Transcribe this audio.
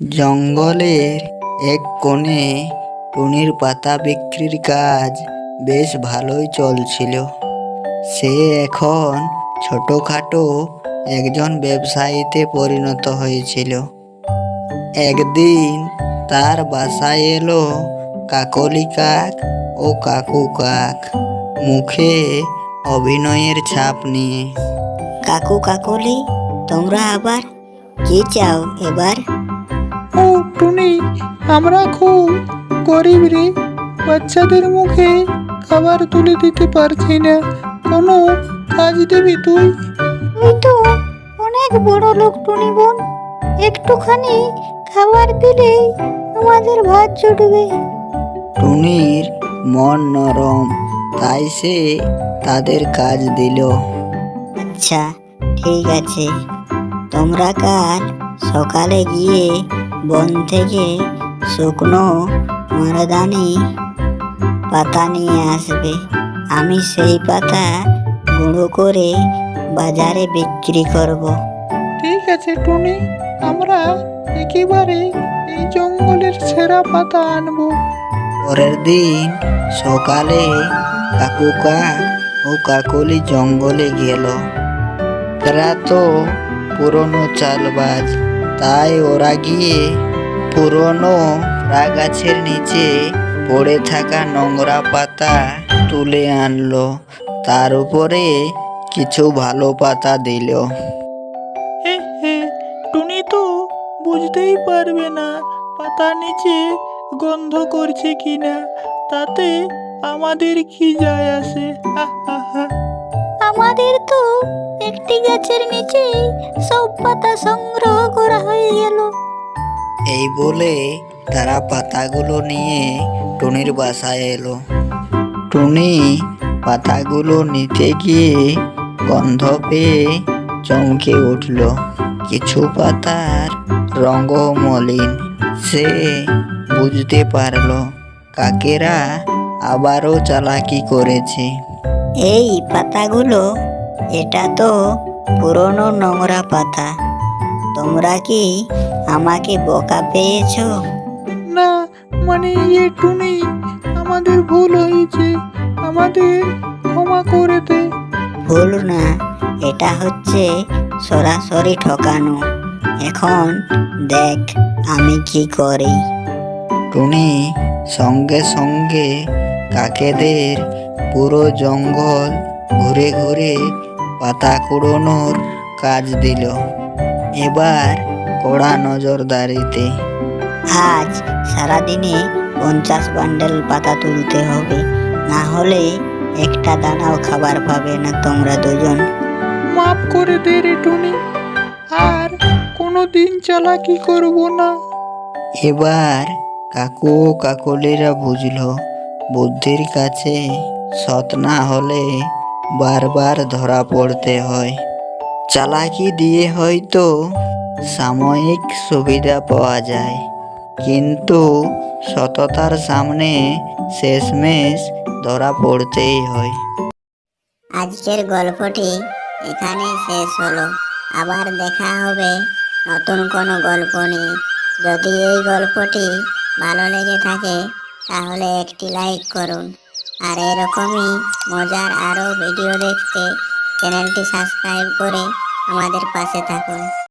জঙ্গলের এক কোণে টুনির পাতা বিক্রির কাজ বেশ ভালোই চলছিল। সে এখন ছোটোখাটো একজন ব্যবসায়ীতে পরিণত হয়েছিল। একদিন তার বাসায় এলো কাকলি কাক ও কাকু কাক মুখে অভিনয়ের ছাপ নিয়ে। কাকু কাকলি, তোমরা আবার কি চাও এবার? ও টুনি আমরা খুব গরিব রে। বাচ্চাদের মুখে খাবার তুলে দিতে পারছি না। কোনো কাজ দিবি তুই? তুই তো অনেক বড় লোক টুনি বোন। একটুখানি খাবার দিলেই আমাদের ভাত জুটবে। টুনির মন নরম তাই সে তাদের কাজ দিল। আচ্ছা ঠিক আছে। তোমরা কাল সকালে গিয়ে বন থেকে শুকনো মরদানি পাতা নিয়ে আসবে। আমি সেই পাতা গুঁড়ো করে বাজারে বিক্রি করব। ঠিক আছে টুনি। আমরা একেবারে এই জঙ্গলের সেরা পাতা আনব। পরের দিন সকালে কাকু কাক ও কাকলি জঙ্গলে গেল। এরা তো পুরনো চালবাজ। তাই ওরা গিয়ে পুরনো গাছের নিচে পড়ে থাকা নোংরা পাতা তুলে আনলো। তার উপরে কিছু ভালো পাতা দিল। টুনি তো বুঝতেই পারবে না পাতা নিচে গন্ধ করছে কিনা, তাতে আমাদের কি যায় আসে? হা হা হা আমাদের তো একটি গাছের নিচে সব পাতা সংগ্রহ করা হয়ে গেল। এই বলে তারা পাতাগুলো নিয়ে টুনির বাসায় এলো। টুনি পাতাগুলো নিতে গিয়ে গন্ধ পেয়ে চমকে উঠল। কিছু পাতার রঙ মলিন, সে বুঝতে পারল কাকেরা আবারও চালাকি করেছে। এই পাতাগুলো এটা তো পুরনো নোংরা পাতা। তোমরা কি আমাকে বোকা পেয়েছ? না মানে ইয়ে টুনি আমাদের ভুল হয়েছে। আমাদের ক্ষমা করে দে। ভুল না এটা হচ্ছে সরাসরি ঠকানো। এখন দেখ আমি কি করি। টুনি সঙ্গে সঙ্গে কাকেদের। পুরো জঙ্গল ঘুরে ঘুরে পাতা কুড়োনোর কাজ দিল। এবার কড়া নজরদারিতে। আজ সারাদিনে পঞ্চাশ বান্ডেল পাতা তুলতে হবে। না হলে একটা দানাও খাবার পাবে না তোমরা দুজন। মাফ করে দে রে টুনি। আর কোনো দিন চালাকি করব না। এবার কাকু কাকলিরা বুঝলো বুদ্ধির কাছে সৎ না হলে বারবার ধরা পড়তে হয়। চালাকি দিয়ে হয়তো সাময়িক সুবিধা পাওয়া যায়, কিন্তু সততার সামনে শেষমেশ ধরা পড়তেই হয়। আজকের গল্পটি এখানেই শেষ হলো। আবার দেখা হবে নতুন কোনো গল্প নিয়ে। যদি এই গল্পটি ভালো লেগে থাকে তাহলে একটি লাইক করুন। আর এরকমই মজার আরও ভিডিও দেখতে চ্যানেলটি সাবস্ক্রাইব করে আমাদের পাশে থাকুন।